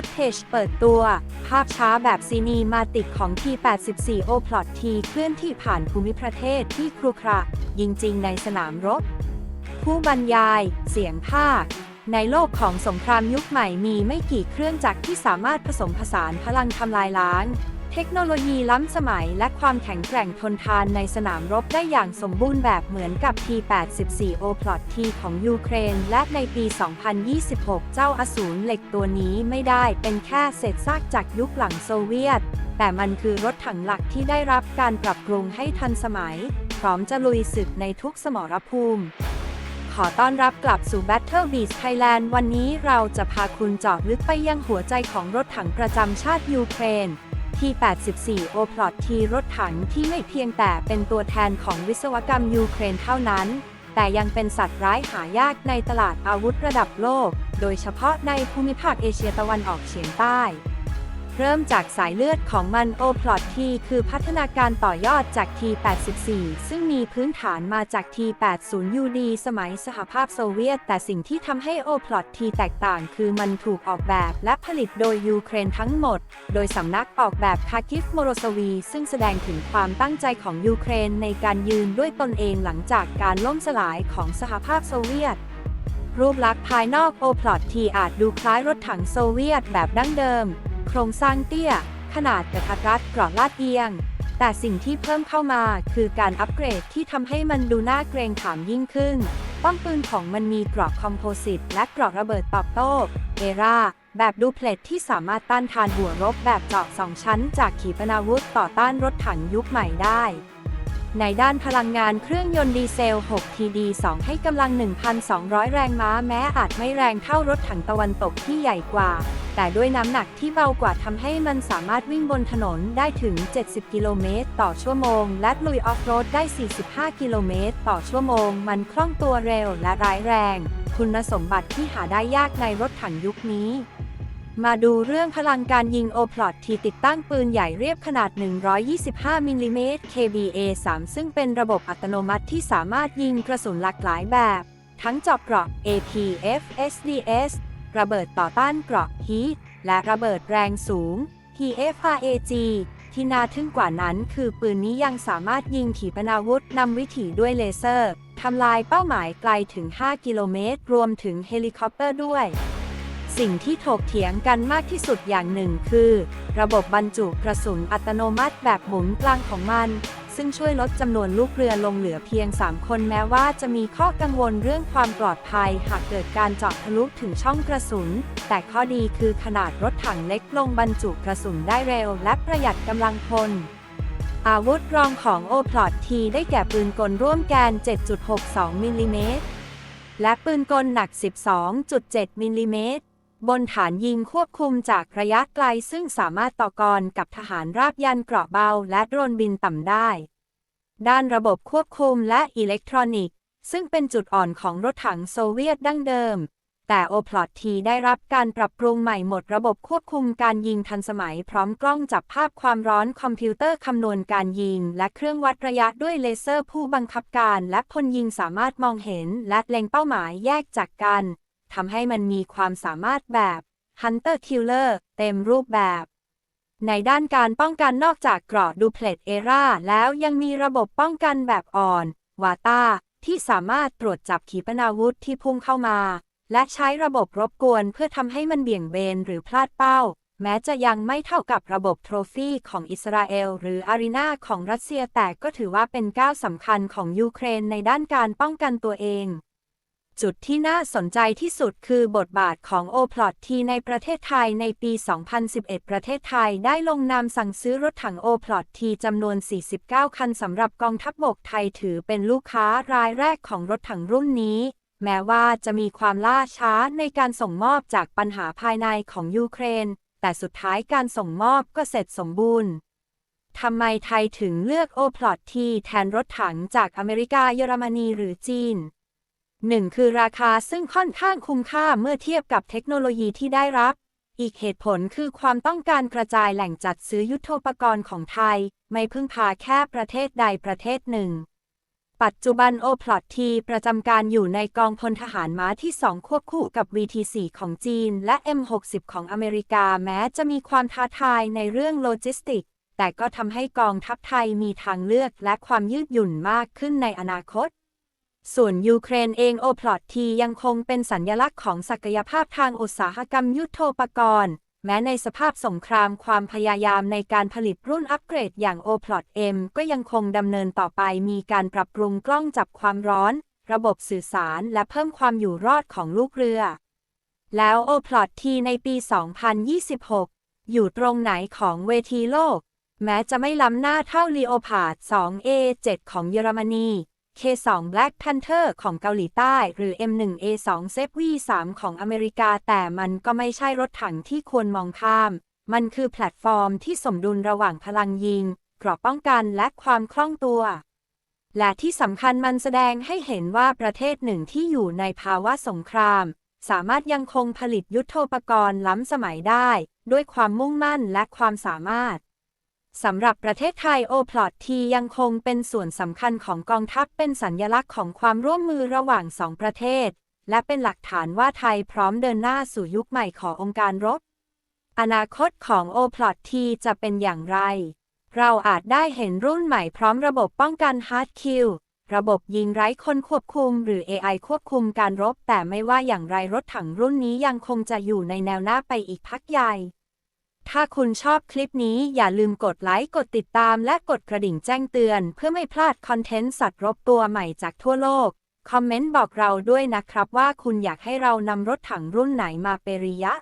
ฟุตเทจเปิดตัว ภาพช้าแบบซีนีมาติกของ T84 โอพลอตทีเคลื่อนที่ผ่านภูมิประเทศที่ครุขระยิงจริงในสนามรบ ผู้บรรยาย เสียงภาค ในโลกของสงครามยุคใหม่มีไม่กี่เครื่องจักรที่สามารถผสมผสานพลังทำลายล้าง ทคโนโลยีล้ำสมัยและความแข็งแกร่งทนทานในสนามรบได้อย่างสมบูรณ์แบบเหมือนกับ T84 โอพลอตทีของยูเครน และในปี 2026 เจ้าอสูรเหล็กตัวนี้ไม่ได้เป็นแค่เศษซากจากยุคหลังโซเวียต แต่มันคือรถถังหลักที่ได้รับการปรับปรุงให้ทันสมัย พร้อมจะลุยศึกในทุกสมรภูมิขอต้อนรับกลับสู่ Battle Beast Thailand วันนี้เราจะพาคุณเจาะลึกไปยังหัวใจของรถถังประจำชาติยูเครน ที84โอพลอตทีรถถังที่ไม่เพียงแต่เป็นตัวแทนของวิศวกรรมยูเครนเท่านั้น แต่ยังเป็นสัตว์ร้ายหายากในตลาดอาวุธระดับโลก โดยเฉพาะในภูมิภาคเอเชียตะวันออกเฉียงใต้ เริ่มจากสายเลือดของมันโอพลอตทีคือพัฒนาการต่อยอดจาก T84 ซึ่งมีพื้นฐานมาจาก T80UD สมัยสหภาพโซเวียต แต่สิ่งที่ทำให้โอพลอตทีแตกต่างคือมันถูกออกแบบและผลิตโดยยูเครนทั้งหมด โดยสำนักออกแบบคาคิฟโมโรสวี ซึ่งแสดงถึงความตั้งใจของยูเครนในการยืนด้วยตนเองหลังจากการล่มสลายของสหภาพโซเวียตรูปลักษณ์ภายนอกโอพลอตทีอาจดูคล้ายรถถังโซเวียตแบบดั้งเดิม โครงสร้างเตี้ย ขนาดกระทัดรัดกรอบลาดเอียง แต่สิ่งที่เพิ่มเข้ามาคือการอัปเกรดที่ทำให้มันดูน่าเกรงขามยิ่งขึ้น ป้อมปืนของมันมีกรอบคอมโพสิตและกรอบระเบิดตอบโต้เอราแบบดูเพลตที่สามารถต้านทานหัวรบแบบเจาะสองชั้น จากขีปนาวุธต่อต้านรถถังยุคใหม่ได้ ในด้านพลังงานเครื่องยนต์ดีเซล 6 TD2 ให้กำลัง 1,200 แรงม้าแม้อาจไม่แรงเท่ารถถังตะวันตกที่ใหญ่กว่า แต่ด้วยน้ำหนักที่เบากว่าทำให้มันสามารถวิ่งบนถนนได้ถึง 70 กิโลเมตรต่อชั่วโมง และลุยออฟโรดได้ 45 กิโลเมตรต่อชั่วโมง มันคล่องตัวเร็วและร้ายแรง คุณสมบัติที่หาได้ยากในรถถังยุคนี้ มาดูเรื่องพลังการยิงโอพลอตที่ติดตั้งปืนใหญ่เรียบขนาด 125 มิลลิเมตร KBA3 ซึ่งเป็นระบบอัตโนมัติที่สามารถยิงกระสุนหลากหลายแบบ ทั้งเจอบเกราะ APF SDS ระเบิดต่อต้านเกราะฮีทและระเบิดแรงสูง PFRAG ที่น่าทึ่งกว่านั้นคือปืนนี้ยังสามารถยิงขีปนาวุธนำวิถีด้วยเลเซอร์ทำลายเป้าหมายไกลถึง 5 กิโลเมตร รวมถึงเฮลิคอปเตอร์ด้วย สิ่งที่ถกเถียงกันมากที่สุดอย่างหนึ่งคือ ระบบบรรจุกระสุนอัตโนมัติแบบหมุนกลางของมัน ซึ่งช่วยลดจำนวนลูกเรือลงเหลือเพียง 3 คนแม้ว่าจะมีข้อกังวลเรื่องความปลอดภัย หากเกิดการเจาะทะลุถึงช่องกระสุน แต่ข้อดีคือขนาดรถถังเล็กลงบรรจุกระสุนได้เร็ว และประหยัดกำลังพลอาวุธรองของโอพลอตทีได้แก่ปืนกลร่วมแกน 7.62 มิลลิเมตร และปืนกลหนัก 12.7 มิลลิเมตร บนฐานยิงควบคุมจากระยะไกลซึ่งสามารถต่อกรกับทหารราบยันเกราะเบาและโดรนบินต่ำได้ ด้านระบบควบคุมและอิเล็กทรอนิกส์ ซึ่งเป็นจุดอ่อนของรถถังโซเวียตดั้งเดิม แต่โอพลอตทีได้รับการปรับปรุงใหม่หมดระบบควบคุมการยิงทันสมัยพร้อมกล้องจับภาพความร้อนคอมพิวเตอร์คำนวณการยิง และเครื่องวัดระยะด้วยเลเซอร์ผู้บังคับการ และพลยิงสามารถมองเห็นและเล็งเป้าหมายแยกจากกัน ทำให้มันมีความสามารถแบบ Hunter Killer เต็มรูปแบบ ในด้านการป้องกันนอกจากเกราะดูเพลตเอราแล้วยังมีระบบป้องกันแบบอ่อน วาตาที่สามารถตรวจจับขีปนาวุธที่พุ่งเข้ามา และใช้ระบบรบกวนเพื่อทำให้มันเบี่ยงเบนหรือพลาดเป้า แม้จะยังไม่เท่ากับระบบโทรฟี่ของอิสราเอลหรืออารีนาของรัสเซียแต่ก็ถือว่าเป็นก้าวสำคัญของยูเครนในด้านการป้องกันตัวเอง จุดที่น่าสนใจที่สุดคือบทบาทของโอพลอตทีในประเทศไทยในปี 2011 ประเทศไทยได้ลงนามสั่งซื้อรถถังโอพลอตทีจำนวน 49 คันสำหรับกองทัพบบกไทยถือเป็นลูกค้ารายแรกของรถถังรุ่นนี้ แม้ว่าจะมีความล่าช้าในการส่งมอบจากปัญหาภายในของยูเครน แต่สุดท้ายการส่งมอบก็เสร็จสมบูรณ์ทำไมไทยถึงเลือกโอพลอตทีแทนรถถังจากอเมริกาเยอรมนีหรือจีน หนึ่งคือราคาซึ่งค่อนข้างคุ้มค่าเมื่อเทียบกับเทคโนโลยีที่ได้รับ อีกเหตุผลคือความต้องการกระจายแหล่งจัดซื้อยุทโธปกรณ์ของไทย ไม่พึ่งพาแค่ประเทศใดประเทศหนึ่ง ปัจจุบันโอพลอตทีประจำการอยู่ในกองพลทหารม้าที่ 2 ควบคู่กับ VT4 ของจีน และ M60 ของอเมริกาแม้จะมีความท้าทายในเรื่องโลจิสติก แต่ก็ทำให้กองทัพไทยมีทางเลือกและความยืดหยุ่นมากขึ้นในอนาคต ส่วนยูเครนเองโอพลอตทียังคงเป็นสัญญลักษณ์ของศักยภาพทางอุตสาหกรรมยุทโธปกรณ์ แม้ในสภาพสงครามความพยายามในการผลิตรุ่นอัปเกรดอย่าง o p l o t M ก็ยังคงดำเนินต่อไปมีการปรับปรุงกล้องจับความร้อน ระบบสื่อสารและเพิ่มความอยู่รอดของลูกเรือ แล้ว o p l o t T ในปี 2026 อยู่ตรงไหนของเวทีโลก แม้จะไม่ล้ำหน้าเท่า Leopard 2A7 ของเยอรมนี K2 Black Panther ของเกาหลีใต้ หรือ M1A2 z V3 ของอเมริกา แต่มันก็ไม่ใช่รถถังที่ควรมองข้าม มันคือแพลตฟอร์มที่สมดุลระหว่างพลังยิงเกราะป้องกันและความคล่องตัว และที่สำคัญมันแสดงให้เห็นว่าประเทศหนึ่งที่อยู่ในภาวะสงคราม สามารถยังคงผลิตยุทโธปกรณ์ล้ำสมัยได้ ด้วยความมุ่งมั่นและความสามารถ สำหรับประเทศไทยโอพลอตทียังคงเป็นส่วนสำคัญของกองทัพเป็นสัญญลักษณ์ของความร่วมมือระหว่างสองประเทศ และเป็นหลักฐานว่าไทยพร้อมเดินหน้าสู่ยุคใหม่ขององค์การรบ อนาคตของโอพลอตทีจะเป็นอย่างไร เราอาจได้เห็นรุ่นใหม่พร้อมระบบป้องกันฮาร์ดคิลระบบยิงไร้คนควบคุมหรือ AI ควบคุมการรบ แต่ไม่ว่าอย่างไรรถถังรุ่นนี้ยังคงจะอยู่ในแนวหน้าไปอีกพักใหญ่ ถ้าคุณชอบคลิปนี้อย่าลืมกดไลค์กดติดตามและกดกระดิ่งแจ้งเตือน เพื่อไม่พลาดคอนเทนต์สัตว์รบตัวใหม่จากทั่วโลก คอมเมนต์บอกเราด้วยนะครับว่าคุณอยากให้เรานำรถถังรุ่นไหนมาเปริยะ